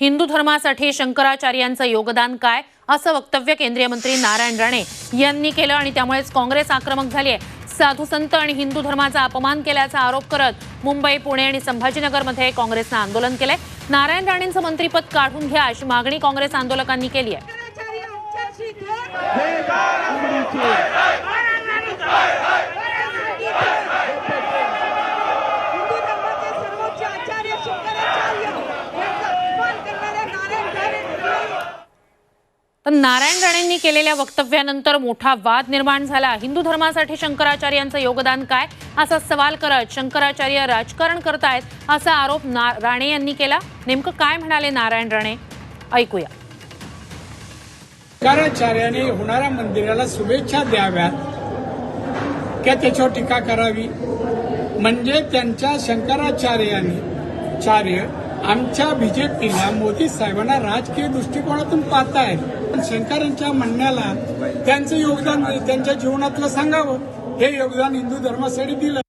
हिंदू धर्मासाठी शंकराचार्यांचं योगदान काय असं वक्तव्य केंद्रीय मंत्री नारायण राणे यांनी केलं आणि त्यामुळेच काँग्रेस आक्रमक झाली आहे. साधू संत आणि हिंदू धर्माचा अपमान केल्याचा आरोप करत मुंबई पुणे आणि संभाजीनगरमध्ये काँग्रेसनं आंदोलन केलंय. नारायण राणेंचं मंत्रीपद काढून घ्या अशी मागणी काँग्रेस आंदोलकांनी केली आहे शंकराचार्य आमच्याशी घे. हिंदू धर्माचे सर्वोच्च आचार्य शंकराचार्य यांचा अपमान करणाऱ्या नारायण राणे तर नारायण राणेंनी केलेल्या वक्तव्यानंतर मोठा वाद निर्माण झाला. हिंदू धर्मासाठी शंकराचार्यांचं योगदान काय? असा सवाल करत शंकराचार्य राजकारण करतायत असा आरोप ना राणे यांनी केला. नेमकं काय म्हणाले नारायण राणे? ऐकूया. शंकराचार्याने होणाऱ्या मंदिराला शुभेच्छा द्याव्यात. का त्याच्यावर टीका करावी? म्हणजे त्यांच्या शंकराचार्याने चार्य आमच्या बीजेपीला मोदी साहेबांना राजकीय दृष्टिकोनातून पाहतायत. पण शंकरांच्या म्हणण्याला त्यांचं योगदान त्यांच्या जीवनातलं सांगावं? हे योगदान हिंदू धर्मासाठी दिलं.